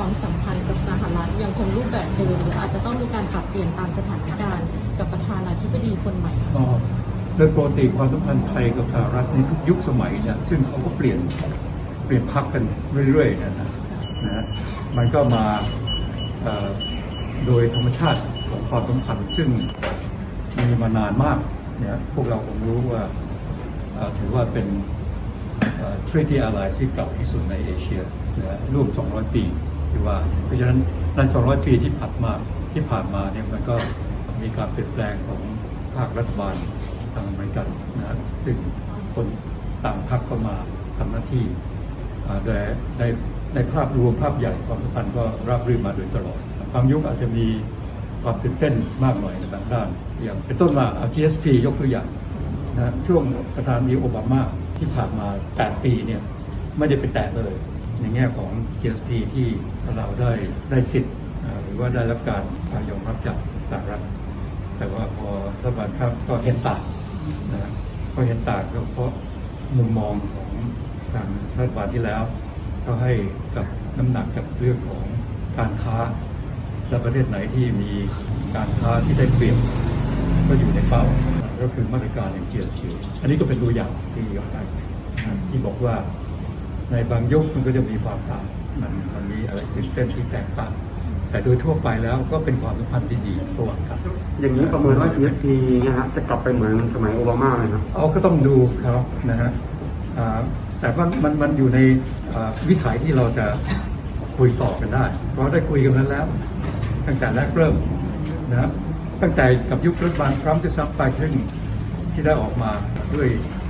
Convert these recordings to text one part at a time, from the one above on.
ความสัมพันธ์กับสหรัฐยังคงรูปแบบเดิมหรืออาจจะต้องมีการปรับเปลี่ยนตามสถานการณ์ กับประธานาธิบดีคนใหม่ก็โดยปกติความสัมพันธ์ไทยกับสหรัฐในทุกยุคสมัยเนี่ยซึ่งเขาก็เปลี่ยนเปลี่ยนพักกันเรื่อยๆนยนะนะฮะมันก็มาโดยธรรมชาติของความสัมพันธ์ซึ่งมีมานานมากเนี่ยพวกเราคงรู้ว่าถือว่าเป็นทรีตี้อะไรที่เก่าที่สุดในเอเชียนะฮะร่วม 200 ปี ที่ว่าเพราะฉะนั้นใน200 ปีที่ผ่านมาที่ผ่านมาเนี่ยมันก็มีการเปลี่ยนแปลงของภาครัฐบาลทางอเมริกันนะครับซึ่งคนต่างพรรคก็มาทำหน้าที่อ่ในในภาพรวมภาพใหญ่ความสัมพันธ์ก็ราบรื่นมาโดยตลอดบางยุคอาจจะมีความตื่นเต้นมากหน่อยในบางด้าน อย่างเป็นต้นมาเอา GSP ยกตัวอย่างนะช่วงประธานาธิบดีโอบามาที่ผ่านมา 8 ปีเนี่ยไม่ได้ไปแตะเลย ในแง่ของ GSP ที่เราได้ได้สิทธิ์หรือว่าได้รับการยอมรับจากสหรัฐ แต่ว่าพอรัฐบาลครับก็เห็นต่างนะก็เห็นต่างก็เพราะมุมมองของทางรัฐบาลที่แล้วก็ให้กับน้ำหนักกับเรื่องของการค้า และประเทศไหนที่มีการค้าที่ได้เปรียบก็อยู่ในเป้าก็คือมาตรการอย่าง GSP อันนี้ก็เป็นตัวอย่างที่ยกได้ที่บอกว่า ในบางยุคมันก็จะมีความต่างมันมันมีอะไรตื่นเต้นที่แตกต่างแต่โดยทั่วไปแล้วก็เป็นความสัมพันธ์ที่ดีระหว่างกันอย่างนี้ประเมินว่า GSP เนี่ยฮะจะกลับไปเหมือนสมัยโอบามาไหมครับเอาก็ต้องดูครับนะฮะอ่าแต่ว่ามันมันอยู่ในอ่าวิสัยที่เราจะคุยต่อกันได้ เพราะได้คุยกันนั้นแล้ว ตั้งแต่แรกเริ่มนะครับตั้งแต่กับยุครัฐบาลทรัมป์ที่ซ้ำไปขึ้นที่ได้ออกมาด้วยอ่า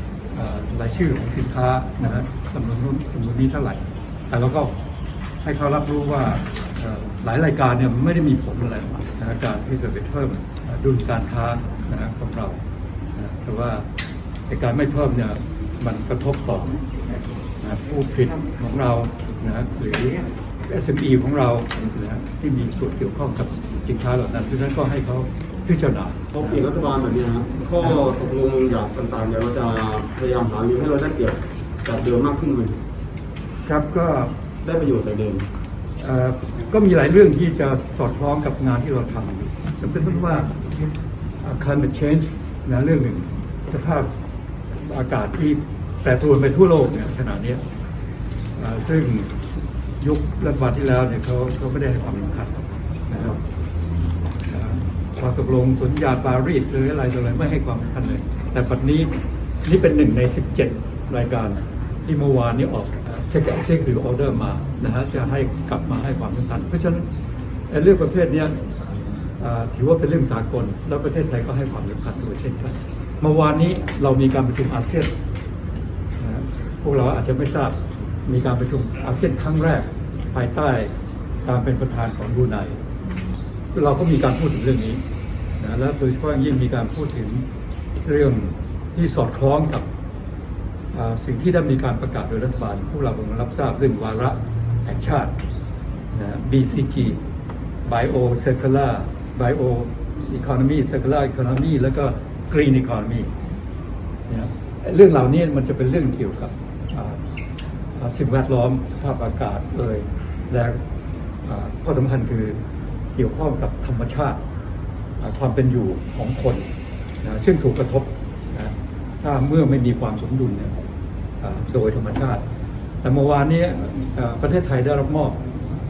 รายชื่อของสินค้านะฮะจำนวนนู้นจำนวนนี้เท่าไหร่ แต่เราก็ให้เขารับรู้ว่าหลายรายการเนี่ยมันไม่ได้มีผลอะไรนะฮะการที่จะไปเพิ่มดุลการค้านะฮะของเราแต่ว่าในการไม่เพิ่มเนี่ยมันกระทบต่อนะผู้ผลิตของเรานะหรือ SME ของเรานะที่มีส่วนเกี่ยวข้องกับสินค้าเหล่านั้นเพราะฉะนั้นก็ให้เขา พิจารณาพอเปลี่ยนรัฐบาลแบบนี้นะครับข้อตกลงอย่างต่างๆเดี๋ยวเราจะพยายามหารือให้เราได้เปรียบจากเดิมมากขึ้นไหมครับก็ได้ประโยชน์จากเดิมเอ่อก็มีหลายเรื่องที่จะสอดคล้องกับงานที่เราทำอยู่จำเป็นต้องว่าอ่า climate change นะเรื่องหนึ่งสภาพอากาศที่แปรปรวนไปทั่วโลกเนี่ยขณะเนี้ยอ่าซึ่งยุครัฐบาลที่แล้วเนี่ยเขาเขาไม่ได้ให้ความสำคัญนะครับอ่า ความตกลงสัญญาปารีสหรืออะไรต่ออะไรไม่ให้ความสำคัญเลย แต่ปัจจุบันนี้นี่เป็นหนึ่งใน 17 รายการที่เมื่อวานนี้ออกเช็คเช็คหรือออเดอร์มานะฮะจะให้กลับมาให้ความสำคัญเพราะฉะนั้นเรื่องประเภทนี้ถือว่าเป็นเรื่องสากล แล้วประเทศไทยก็ให้ความสำคัญด้วยเช่นกันเมื่อวานนี้เรามีการประชุมอาเซียนนะฮะพวกเราอาจจะไม่ทราบมีการประชุมอาเซียนครั้งแรกภายใต้การเป็นประธานของบูไนเราก็มีการพูดถึงเรื่องนี้ นะและโดยเฉพาะอย่างยิ่งมีการพูดถึงเรื่องที่สอดคล้องกับสิ่งที่ได้มีการประกาศโดยรัฐบาลพวกเราคงรับทราบเรื่องวาระแห่งชาตินะ BCG Bio Circular Bio Economy Circular Economy แล้วก็ Green Economy นะเรื่องเหล่านี้มันจะเป็นเรื่องเกี่ยวกับสิ่งแวดล้อมสภาพอากาศเอ่ยและข้อสำคัญคือเกี่ยวข้องกับธรรมชาติ ความเป็นอยู่ของคนนะซึ่งถูกกระทบนะถ้าเมื่อไม่มีความสมดุลเนี่ยโดยธรรมชาติ แต่เมื่อวานนี้ประเทศไทยได้รับมอบ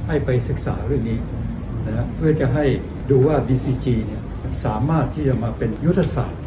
ให้ไปศึกษาเรื่องนี้นะเพื่อจะให้ดูว่า BCG เนี่ยสามารถที่จะมาเป็นยุทธศาสตร์